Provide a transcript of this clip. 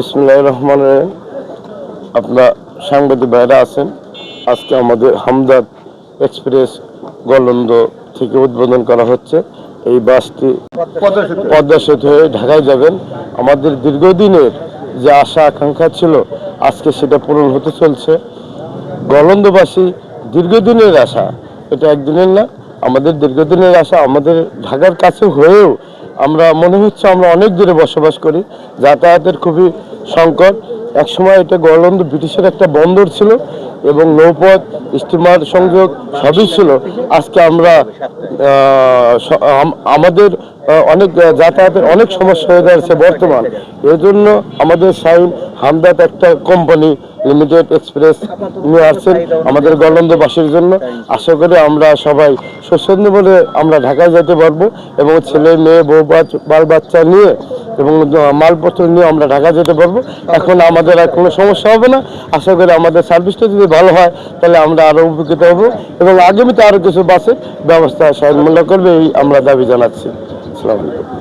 বিসমুল্লাহ রহমান আপনার সাংবাদিক ভাইরা আছেন। আজকে আমাদের হামদাদ এক্সপ্রেস গলন্দ থেকে উদ্বোধন করা হচ্ছে। এই বাসটি পদ্মা সেতু হয়ে ঢাকায় যাবেন। আমাদের দীর্ঘদিনের যে আশা, আকাঙ্ক্ষা ছিল, আজকে সেটা পূরণ হতে চলছে। গলন্দবাসী দীর্ঘদিনের আশা, এটা একদিনের না, আমাদের দীর্ঘদিনের আশা আমাদের ঢাকার কাছে হয়েও আমরা, মনে হচ্ছে আমরা অনেক দূরে বসবাস করি। যাতায়াতের খুবই সংকট। একসময় এটা গলন্দ ব্রিটিশের একটা বন্দর ছিল এবং নৌপথ, স্টিমার সংযোগ সবই ছিল। আজকে আমরা আমাদের অনেক যাতায়াতের অনেক সমস্যা হয়ে দাঁড়িয়েছে বর্তমান। এজন্য আমাদের সাইন হামদাত একটা কোম্পানি লিমিটেড এক্সপ্রেস নিয়ে আসছেন আমাদের গলন্দবাসীর জন্য। আশা করি আমরা সবাই স্বচ্ছন্দ বলে আমরা ঢাকায় যেতে পারব এবং ছেলে, মেয়ে, বউ বাল বাচ্চা নিয়ে এবং মালপত্র নিয়ে আমরা ঢাকা যেতে পারব। এখন আমাদের আর কোনো সমস্যা হবে না। আশা করি আমাদের সার্ভিসটা যদি ভালো হয়, তাহলে আমরা আরও উপকৃত হব এবং আগামীতে আরও কিছু বাসের ব্যবস্থা স্বয়ংমূল্য করবে এই আমরা দাবি জানাচ্ছি। আসসালামু আলাইকুম।